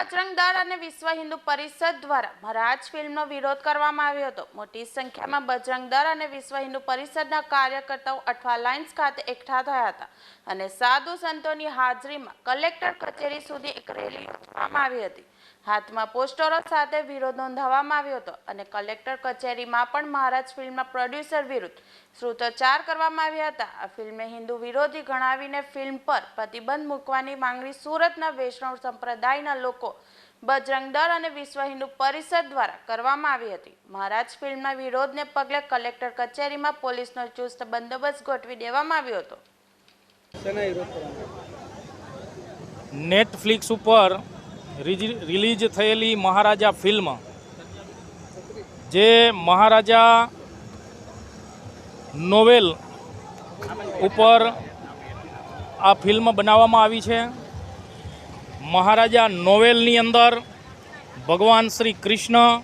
બજરંગ દળ અને વિશ્વ હિન્દુ પરિષદ દ્વારા મહારાજ ફિલ્મનો વિરોધ કરવામાં આવ્યો હતો. મોટી સંખ્યામાં બજરંગ દળ અને વિશ્વ હિન્દુ પરિષદના કાર્યકર્તાઓ અઠવા લાઇન્સ ખાતે એકઠા થયા હતા અને સાધુ સંતોની હાજરીમાં કલેક્ટર કચેરી સુધી એક રેલી યોજવામાં આવી હતી. હાથમાં પોસ્ટરો સાથે વિરોધ નોંધાવવામાં આવ્યો હતો અને કલેક્ટર કચેરીમાં પણ મહારાજ ફિલ્મના પ્રોડ્યુસર વિરુદ્ધ સૂત્રોચ્ચાર કરવામાં આવ્યા હતા. આ ફિલ્મે હિન્દુ વિરોધી ગણાવીને ફિલ્મ પર પ્રતિબંધ મૂકવાની માંગણી સુરતના વૈષ્ણવ સંપ્રદાયના લોકો બજરંગ દળ અને વિશ્વ હિન્દુ પરિષદ દ્વારા કરવામાં આવી હતી. મહારાજ ફિલ્મના વિરોધને પગલે કલેક્ટર કચેરીમાં પોલીસનો ચુસ્ત બંદોબસ્ત ગોઠવી દેવામાં આવ્યો હતો. નેટફ્લિક્સ ઉપર રિલીઝ થયેલી મહારાજા ફિલ્મ જે મહારાજા નોવેલ ઉપર આ ફિલ્મ બનાવવામાં આવી છે. મહારાજા નોવેલની અંદર ભગવાન શ્રી કૃષ્ણ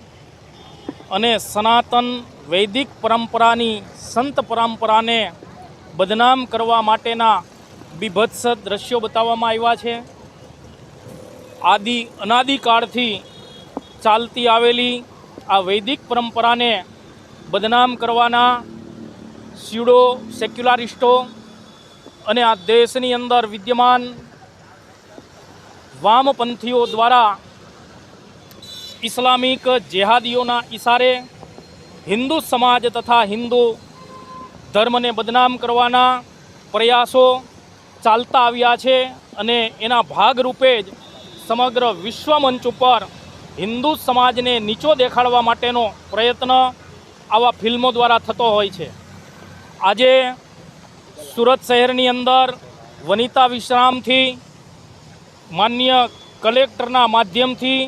અને સનાતન વૈદિક પરંપરાની સંત પરંપરાને બદનામ કરવા માટેના બીભત્સ દ્રશ્યો બતાવવામાં આવ્યા છે. આદિ અનાદિકાળથી ચાલતી આવેલી આ વૈદિક પરંપરાને બદનામ કરવાના સ્યુડો સેક્યુલારિસ્ટો અને આ દેશની અંદર વિદ્યમાન વામપંથીઓ દ્વારા ઇસ્લામિક જેહાદીઓના ઇશારે હિન્દુ સમાજ તથા હિન્દુ ધર્મને બદનામ કરવાના પ્રયાસો ચાલતા આવ્યા છે અને એના ભાગરૂપે જ સમગ્ર વિશ્વ મંચ ઉપર હિન્દુ સમાજને નીચો દેખાડવા માટેનો પ્રયત્ન આવા ફિલ્મો દ્વારા થતો હોય છે. આજે સુરત શહેરની અંદર વનિતા વિશ્રામથી માન્ય કલેક્ટરના માધ્યમથી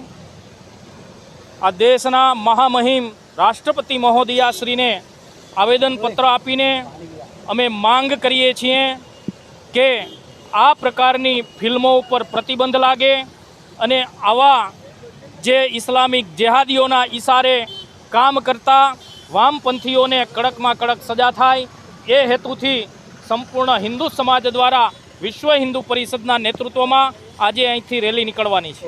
આ દેશના મહામહિમ રાષ્ટ્રપતિ મહોદયાશ્રીને આવેદનપત્ર આપીને અમે માંગ કરીએ છીએ કે આ પ્રકારની ફિલ્મો ઉપર પ્રતિબંધ લાગે અને આવા જે ઇસ્લામિક જેહાદીઓના ઈશારે કામ કરતા વામપંથીઓને કડકમાં કડક સજા થાય, એ હેતુથી સંપૂર્ણ હિન્દુ સમાજ દ્વારા વિશ્વ હિન્દુ પરિષદના નેતૃત્વમાં આજે અહીંથી રેલી નીકળવાની છે.